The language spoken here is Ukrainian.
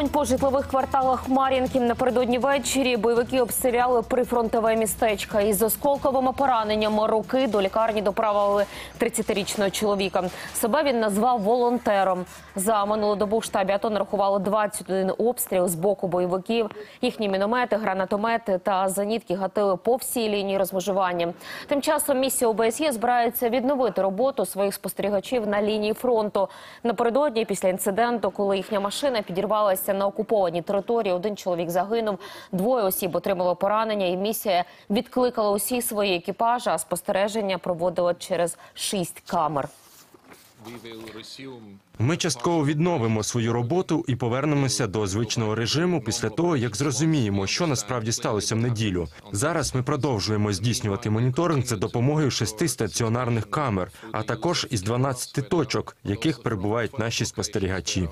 Вогонь по житлових кварталах Мар'їнки напередодні ввечері. Бойовики обстріляли прифронтове містечко. Із осколковими пораненнями руки до лікарні доправили 30-річного чоловіка. Себе він назвав волонтером. За минулу добу в штабі АТО нарахували 21 обстріл з боку бойовиків. Їхні міномети, гранатомети та зенітки гатили по всій лінії розмежування. Тим часом місія ОБСЄ збирається відновити роботу своїх спостерігачів на лінії фронту. Напередодні, після інциденту, коли їхня машина підірвалася на окупованій території, один чоловік загинув, двоє осіб отримали поранення, і місія відкликала усі свої екіпажі, а спостереження проводила через шість камер. Ми частково відновимо свою роботу і повернемося до звичного режиму після того, як зрозуміємо, що насправді сталося в неділю. Зараз ми продовжуємо здійснювати моніторинг за допомогою шести стаціонарних камер, а також із 12 точок, яких перебувають наші спостерігачі.